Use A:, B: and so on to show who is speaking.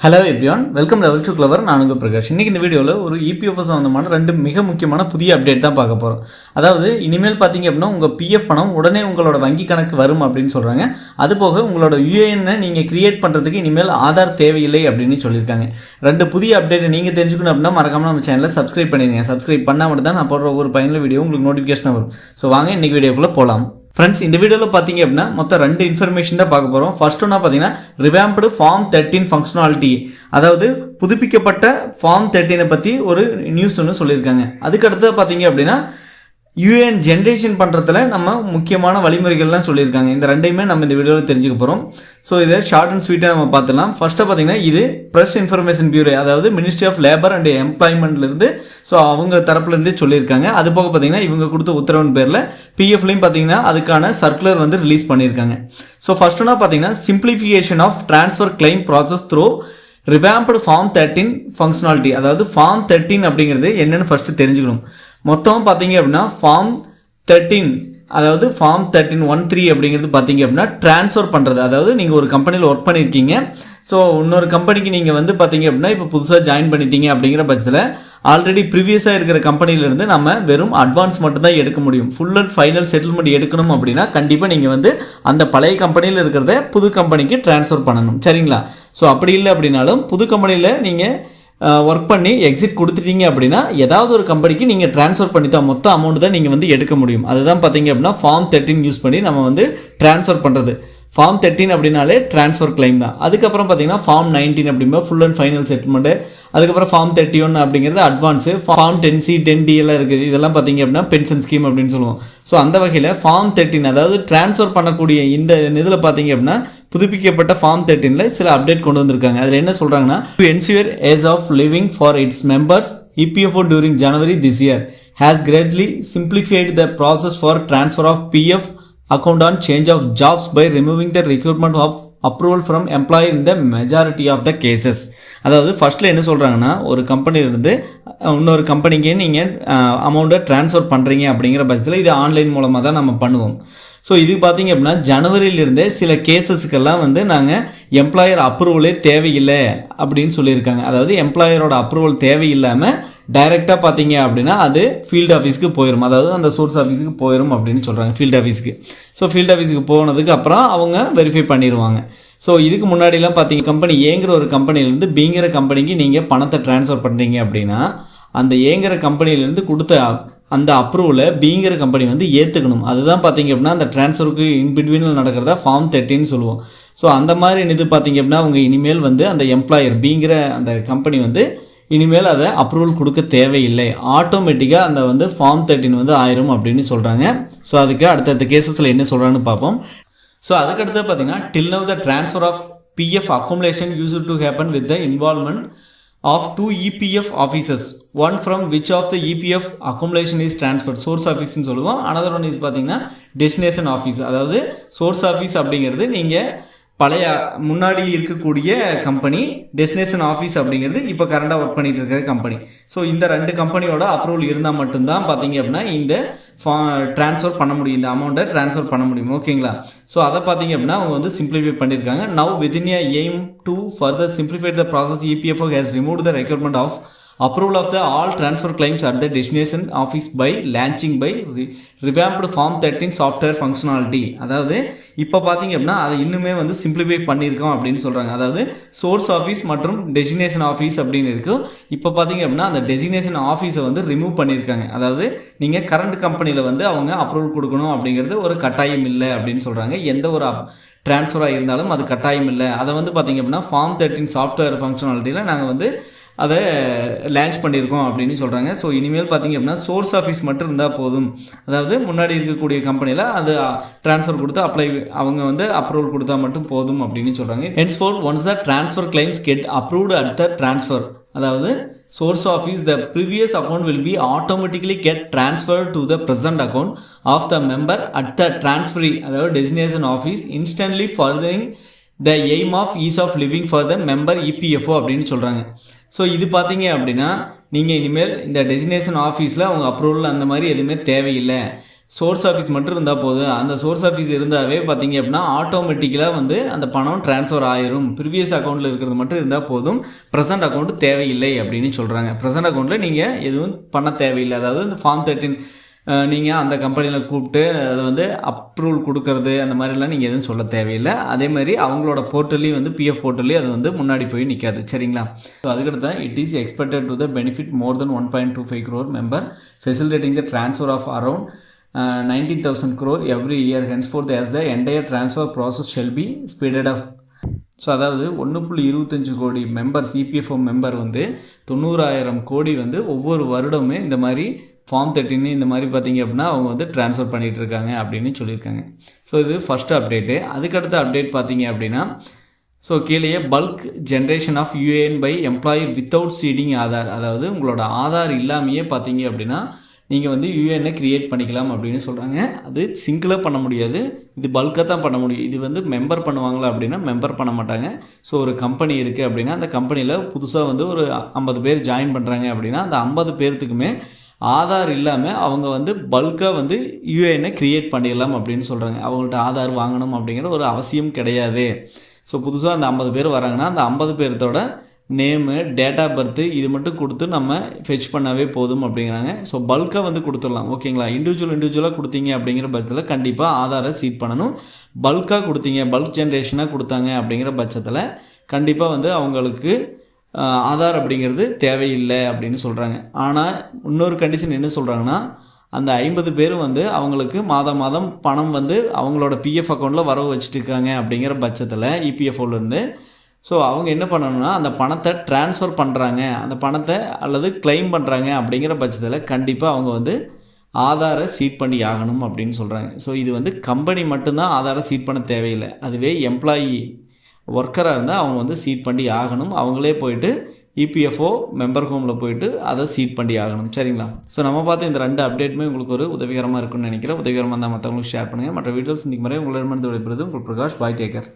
A: Hello everyone welcome level to clever நான் உங்கள் பிரகாஷ். இன்றைக்கி இந்த வீடியோவில் ஒரு E சம்மந்தமான ரெண்டு மிக முக்கியமான புதிய அப்டேட் தான் பார்க்க போகிறோம் அதாவது இனிமேல் பார்த்தீங்க அப்படின்னா உங்கள் பிஎஃப் பணம் உடனே உங்களோட வங்கி கணக்கு வரும் அப்படின்னு சொல்கிறாங்க அதுபோக உங்களோட யூஏஎன்னை நீங்கள் கிரியேட் பண்ணுறதுக்கு இனிமேல் ஆதார் தேவையில்லை அப்படின்னு சொல்லியிருக்காங்க. ரெண்டு புதிய அப்டேட் நீங்கள் தெரிஞ்சுக்கணும் அப்படின்னா மறக்காமல் நம்ம சேனலை சப்ஸ்கிரைப் பண்ணிடுங்க. சப்ஸ்கிரைப் பண்ணால் மட்டும் தான் நான் போடுற ஒரு பயனுள்ள வீடியோ உங்களுக்கு நோட்டிஃபிகேஷன் வரும். ஸோ வாங்க இன்றைக்கி வீடியோக்குள்ளே போகலாம் ஃப்ரெண்ட்ஸ் இந்த வீடியோவில் பார்த்தீங்க அப்படின்னா மொத்தம் ரெண்டு இன்ஃபர்மேஷன் தான் பார்க்க போகிறோம் ஃபர்ஸ்ட் ஒன்றா பார்த்தீங்கன்னா ரிவாம்படு ஃபார்ம் தேர்ட்டின் ஃபங்க்ஷனாலிட்டி அதாவது புதுப்பிக்கப்பட்ட ஃபார்ம் தேர்ட்டினை பற்றி ஒரு நியூஸ் ஒன்று சொல்லியிருக்காங்க. அதுக்கு அடுத்தது பார்த்தீங்க அப்படின்னா யூஏஎன் ஜென்ரேஷன் பண்ணுறதுல நம்ம முக்கியமான வழிமுறைகள்லாம் சொல்லியிருக்காங்க. இந்த ரெண்டையுமே நம்ம இந்த வீடியோவில் தெரிஞ்சுக்க போகிறோம் ஸோ இதை ஷார்ட் அண்ட் ஸ்வீட்டாக நம்ம பார்த்துலாம் ஃபஸ்ட்டாக பார்த்தீங்கன்னா இது ப்ரெஸ் இன்ஃபர்மேஷன் பியூரோ அதாவது மினிஸ்ட்ரி ஆஃப் லேபர் அண்ட் எம்ப்ளாய்மெண்ட்லேருந்து ஸோ அவங்க தரப்புலேருந்தே சொல்லியிருக்காங்க. அது போக பார்த்தீங்கன்னா இவங்க கொடுத்த உத்தரவின் பேரில் பிஎஃப்லையும் பார்த்தீங்கன்னா அதுக்கான சர்க்குலர் வந்து ரிலீஸ் பண்ணியிருக்காங்க. ஸோ ஃபர்ஸ்ட் ஒன்றா பார்த்தீங்கன்னா simplification of transfer claim process through revamped form thirteen functionality அதாவது ஃபார்ம் தேர்ட்டின் அப்படிங்கிறது என்னென்னு ஃபஸ்ட்டு தெரிஞ்சுக்கணும். மொத்தம் பார்த்தீங்க அப்படின்னா ஃபார்ம் தேர்ட்டின் அதாவது ஃபார்ம் தேர்ட்டின் ஒன் த்ரீ அப்படிங்கிறது பார்த்தீங்க அப்படின்னா ட்ரான்ஸ்ஃபர் பண்ணுறது அதாவது நீங்கள் ஒரு கம்பெனியில் ஒர்க் பண்ணியிருக்கீங்க ஸோ இன்னொரு கம்பெனிக்கு நீங்கள் வந்து பார்த்தீங்க அப்படின்னா இப்போ புதுசாக ஜாயின் பண்ணிட்டீங்க அப்படிங்கிற பட்சத்தில் ஆல்ரெடி ப்ரீவியஸாக இருக்கிற கம்பெனியிலேருந்து நம்ம வெறும் அட்வான்ஸ் மட்டும்தான் எடுக்க முடியும். ஃபுல் அண்ட் ஃபைனல் செட்டில்மெண்ட் எடுக்கணும் அப்படின்னா கண்டிப்பாக நீங்கள் வந்து அந்த பழைய கம்பெனியில் இருக்கிறத புது கம்பெனிக்கு ட்ரான்ஸ்ஃபர் பண்ணணும். சரிங்களா? ஸோ அப்படி இல்லை அப்படின்னாலும் புது கம்பெனியில் நீங்கள் ஒர்க் பண்ணி எக்ஸிட் கொடுத்துட்டீங்க அப்படின்னா ஏதாவது ஒரு கம்பெனிக்கு நீங்கள் ட்ரான்ஸ்ஃபர் பண்ணி தான் மொத்த அமௌண்ட் தான் நீங்கள் வந்து எடுக்க முடியும். அதுதான் பார்த்தீங்க அப்படின்னா ஃபார்ம் தேர்ட்டின் யூஸ் பண்ணி நம்ம வந்து ட்ரான்ஸ்ஃபர் பண்ணுறது ஃபார்ம் தேர்ட்டின் அப்படின்னாலே ட்ரான்ஸ்ஃபர் கிளைம் தான். அதுக்கப்புறம் பார்த்தீங்கன்னா ஃபார்ம் நைன்டீன் அப்படின்னா ஃபுல் அண்ட் ஃபைனல் செட்டில்மெண்ட்டு அதுக்கப்புறம் ஃபார்ம் தேர்ட்டி ஒன் அப்படிங்கிறது advance form ten C ten D எல்லாம் இருக்குது. இதெல்லாம் பார்த்தீங்க அப்படின்னா பென்ஷன் ஸ்கீம் அப்படின்னு சொல்லுவோம். ஸோ அந்த வகையில் ஃபார்ம் தேர்ட்டின் அதாவது ட்ரான்ஸ்ஃபர் பண்ணக்கூடிய இந்த இதில் பார்த்தீங்க அப்படின்னா புதுப்பிக்கப்பட்ட ஃபார்ம் தேர்ட்டீனில் சில அப்டேட் கொண்டு வந்திருக்காங்க. அதில் என்ன சொல்கிறாங்கன்னா to ensure ease of living for its members EPFO during January this year has greatly simplified the process for transfer of PF account on change of jobs by removing the requirement of approval from employer in the majority of the cases அதாவது ஃபர்ஸ்ட்டில் என்ன சொல்கிறாங்கன்னா ஒரு கம்பெனிலேருந்து இன்னொரு கம்பெனிக்கு நீங்கள் அமௌண்ட்டை ட்ரான்ஸ்ஃபர் பண்ணுறீங்க அப்படிங்கிற பட்சத்தில் இது ஆன்லைன் மூலமாக தான் நம்ம பண்ணுவோம். ஸோ இது பார்த்தீங்க அப்படின்னா ஜனவரியிலிருந்தே சில கேசஸுக்கெல்லாம் வந்து நாங்கள் எம்ப்ளாயர் அப்ரூவலே தேவையில்லை அப்படின்னு சொல்லியிருக்காங்க. அதாவது எம்ப்ளாயரோட அப்ரூவல் தேவையில்லாமல் டைரெக்டாக பார்த்தீங்க அப்படின்னா அது ஃபீல்டு ஆஃபீஸ்க்கு போயிடும் அதாவது அந்த சோர்ஸ் ஆஃபீஸுக்கு போயிடும் அப்படின்னு சொல்கிறாங்க ஃபீல்டு ஆஃபீஸ்க்கு ஸோ ஃபீல்டு ஆஃபீஸுக்கு போனதுக்கு அப்புறம் அவங்க வெரிஃபை பண்ணிடுவாங்க ஸோ இதுக்கு முன்னாடிலாம் பார்த்தீங்க கம்பெனி ஏங்கிற ஒரு கம்பெனிலேருந்து பிங்கிற கம்பெனிக்கு நீங்கள் பணத்தை ட்ரான்ஸ்ஃபர் பண்ணுறீங்க அப்படின்னா அந்த ஏங்கிற கம்பெனிலேருந்து கொடுத்த அந்த அப்ரூவலை பிங்கிற கம்பெனி வந்து ஏற்றுக்கணும் அதுதான் பார்த்தீங்க அப்படின்னா அந்த ட்ரான்ஸ்ஃபருக்கு இன் பிட்வீனில் நடக்கிறதா ஃபார்ம் தேர்ட்டின்னு சொல்லுவோம். ஸோ அந்த மாதிரி இது பார்த்தீங்க அப்படின்னா அவங்க இனிமேல் வந்து அந்த எம்ப்ளாயர் பிங்கிற அந்த கம்பெனி வந்து இனிமேல் அதை அப்ரூவல் கொடுக்க தேவையில்லை. ஆட்டோமேட்டிக்காக அந்த வந்து ஃபார்ம் தேர்ட்டின் வந்து ஆயிரும் அப்படின்னு சொல்கிறாங்க ஸோ அதுக்கு அடுத்தடுத்த கேசஸில் என்ன சொல்கிறான்னு பார்ப்போம். ஸோ அதுக்கடுத்து பார்த்தீங்கன்னா till now the transfer of PF accumulation used to happen with the involvement of two EPF offices one from which of the EPF accumulation is transfer source ஆஃபீஸ்னு சொல்லுவோம். அனதர் ஒன் இஸ் பார்த்தீங்கன்னா destination office அதாவது source office அப்படிங்கிறது நீங்கள் பழைய முன்னாடி இருக்கக்கூடிய company destination office அப்படிங்கிறது இப்போ கரண்டாக ஒர்க் பண்ணிட்டு இருக்கிற கம்பெனி ஸோ இந்த ரெண்டு கம்பெனியோட அப்ரூவல் இருந்தால் மட்டும்தான் பார்த்தீங்க அப்படின்னா இந்த ஃபா ட்ரான்ஸ்ஃபர் பண்ண முடியும். இந்த அமௌண்ட்டை ட்ரான்ஸ்ஃபர் பண்ண முடியும். ஓகேங்களா ஸோ அதை பார்த்தீங்க அப்படின்னா அவங்க வந்து சிம்பிளிஃபை பண்ணியிருக்காங்க now within a aim to further simplified the process EPFO has remove the requirement of approval of the all transfer claims at the destination office by launching by revamped form thirteen software functionality அதாவது இப்போ பார்த்தீங்க அப்படின்னா அதை இன்னுமே வந்து simplify பண்ணியிருக்கோம் அப்படின்னு சொல்கிறாங்க அதாவது சோர்ஸ் ஆஃபீஸ் மற்றும் டெசினேஷன் ஆஃபீஸ் அப்படின்னு இருக்குது இப்போ பார்த்தீங்க அப்படின்னா அந்த டெசினேஷன் ஆஃபீஸை வந்து ரிமூவ் பண்ணியிருக்காங்க. அதாவது நீங்கள் கரண்ட் கம்பெனியில் வந்து அவங்க அப்ரூவல் கொடுக்கணும் அப்படிங்கிறது ஒரு கட்டாயம் இல்லை அப்படின்னு சொல்கிறாங்க எந்த ஒரு ட்ரான்ஸ்ஃபராக இருந்தாலும் அது கட்டாயம் இல்லை. அதை வந்து பார்த்தீங்க அப்படின்னா ஃபார்ம் தேர்ட்டின் சாஃப்ட்வேர் ஃபங்க்ஷனாலிட்டியில் நாங்கள் வந்து அதை லான்ச் பண்ணியிருக்கோம் அப்படின்னு சொல்கிறாங்க ஸோ இனிமேல் பார்த்தீங்க அப்படின்னா சோர்ஸ் ஆஃபீஸ் மட்டும் இருந்தால் போதும். அதாவது முன்னாடி இருக்கக்கூடிய கம்பெனியில் அது ட்ரான்ஸ்ஃபர் கொடுத்து அப்ளை அவங்க வந்து அப்ரூவல் கொடுத்தா மட்டும் போதும் அப்படின்னு சொல்கிறாங்க henceforth once the transfer claims get approved at the transfer அதாவது source office the previous account will be automatically get transferred to the present account of the member at the transferee அதாவது designation office instantly furthering the aim of ease of living for the member EPFO அப்படின்னு சொல்கிறாங்க so இது பார்த்தீங்க அப்படின்னா நீங்கள் இனிமேல் இந்த designation ஆஃபீஸில் அவங்க அப்ரூவல் அந்த மாதிரி எதுவுமே தேவையில்லை. சோர்ஸ் ஆஃபீஸ் மட்டும் இருந்தால் போதும். அந்த சோர்ஸ் ஆஃபீஸ் இருந்தாவே பார்த்தீங்க அப்படின்னா ஆட்டோமேட்டிக்கலாக வந்து அந்த பணம் ட்ரான்ஸ்ஃபர் ஆயிரும். ப்ரீவியஸ் அக்கௌண்ட்டில் இருக்கிறது மட்டும் இருந்தால் போதும். ப்ரெசன்ட் அக்கௌண்ட் தேவையில்லை அப்படின்னு சொல்கிறாங்க ப்ரெசன்ட் அக்கௌண்ட்டில் நீங்கள் எதுவும் பண்ண தேவையில்லை. அதாவது இந்த ஃபார்ம் தேர்ட்டின் நீங்கள் அந்த கம்பெனியில் கூப்பிட்டு அதை வந்து அப்ரூவல் கொடுக்கறது அந்த மாதிரிலாம் நீங்கள் எதுவும் சொல்ல தேவையில்லை. அதே மாதிரி அவங்களோட போர்ட்டல்லையும் வந்து பிஎஃப் போர்ட்டல்லையும் அது வந்து முன்னாடி போய் நிற்காது சரிங்களா? ஸோ அதுக்கடுத்து it is expected to the benefit more than one point two five crore member facilitating the transfer of around nineteen thousand crore every year henceforth as the entire transfer process shall be speeded off so அதாவது ஒன்று புள்ளி இருபத்தஞ்சு கோடி member சிபிஎஃப்ஓ member வந்து தொண்ணூறாயிரம் கோடி வந்து ஒவ்வொரு வருடமே இந்த மாதிரி ஃபார்ம் தேர்ட்டின்னு இந்த மாதிரி பார்த்தீங்க அப்படின்னா அவங்க வந்து ட்ரான்ஸ்ஃபர் பண்ணிகிட்டு இருக்காங்க அப்படின்னு சொல்லியிருக்காங்க. ஸோ இது ஃபஸ்ட்டு அப்டேட்டு அதுக்கடுத்த அப்டேட் பார்த்தீங்க அப்படின்னா ஸோ கீழேயே bulk generation of UAN by employee without seeding Aadhaar அதாவது உங்களோட ஆதார் இல்லாமையே பார்த்தீங்க அப்படின்னா நீங்கள் வந்து யூஏஎனை க்ரியேட் பண்ணிக்கலாம் அப்படின்னு சொல்கிறாங்க அது சிங்கிளாக பண்ண முடியாது. இது பல்காக தான் பண்ண முடியும். இது வந்து மெம்பர் பண்ணுவாங்களா அப்படின்னா மெம்பர் பண்ண மாட்டாங்க. ஸோ ஒரு கம்பெனி இருக்குது அப்படின்னா அந்த கம்பெனியில் புதுசாக வந்து ஒரு ஐம்பது பேர் ஜாயின் பண்ணுறாங்க அப்படின்னா அந்த ஐம்பது பேர்த்துக்குமே ஆதார் இல்லாமல் அவங்க வந்து பல்காக வந்து யூஏஎனை க்ரியேட் பண்ணிடலாம் அப்படின்னு சொல்கிறாங்க அவங்கள்ட்ட ஆதார் வாங்கணும் அப்படிங்கிற ஒரு அவசியம் கிடையாது. ஸோ புதுசாக அந்த ஐம்பது பேர் வராங்கன்னா அந்த ஐம்பது பேர்த்தோட நேமு டேட் ஆஃப் பர்த்து இது மட்டும் கொடுத்து நம்ம ஃபெச் பண்ணாவே போதும் அப்படிங்கிறாங்க. ஸோ பல்காக வந்து கொடுத்துடலாம். ஓகேங்களா இண்டிவிஜுவல் இண்டிவிஜுவலாக கொடுத்தீங்க அப்படிங்கிற பட்சத்தில் கண்டிப்பாக ஆதாரை சீட் பண்ணணும். பல்காக கொடுத்தீங்க பல்க் ஜென்ரேஷனாக கொடுத்தாங்க அப்படிங்கிற பட்சத்தில் கண்டிப்பாக வந்து அவங்களுக்கு ஆதார் அப்படிங்கிறது தேவையில்லை அப்படின்னு சொல்கிறாங்க ஆனால் இன்னொரு கண்டிஷன் என்ன சொல்கிறாங்கன்னா அந்த ஐம்பது பேரும் வந்து அவங்களுக்கு மாதம் மாதம் பணம் வந்து அவங்களோட பிஎஃப் அக்கௌண்ட்டில் வரவு வச்சுட்டு இருக்காங்க அப்படிங்கிற பட்சத்தில் இபிஎஃப்ஓலேருந்து ஸோ அவங்க என்ன பண்ணணும்னா அந்த பணத்தை ட்ரான்ஸ்ஃபர் பண்ணுறாங்க அந்த பணத்தை அல்லது கிளைம் பண்ணுறாங்க அப்படிங்கிற பட்சத்தில் கண்டிப்பாக அவங்க வந்து ஆதாரை சீட் பண்ணி ஆகணும் அப்படின்னு சொல்கிறாங்க ஸோ இது வந்து கம்பெனி மட்டும்தான் ஆதாரை சீட் பண்ண தேவையில்லை. அதுவே எம்ப்ளாயி ஒர்க்கராக இருந்தால் அவங்க வந்து சீட் பண்ணி ஆகணும். அவங்களே போயிட்டு இபிஎஃப்ஓ மெம்பர் ஹோமில் போயிட்டு அதை சீட் பண்ணி ஆகணும். சரிங்களா? ஸோ நம்ம பார்த்து இந்த ரெண்டு அப்டேட்டுமே உங்களுக்கு ஒரு உதவிகரமாக இருக்கும்னு நினைக்கிறேன். உதவிகரமாக இருந்தால் மற்றவங்களுக்கு ஷேர் பண்ணுங்கள் மற்ற வீடியோஸ் இன்றைக்கு முறை உங்களிடமிருந்து விடைபெறுது உங்கள் பிரகாஷ் பாய் டேக்கர்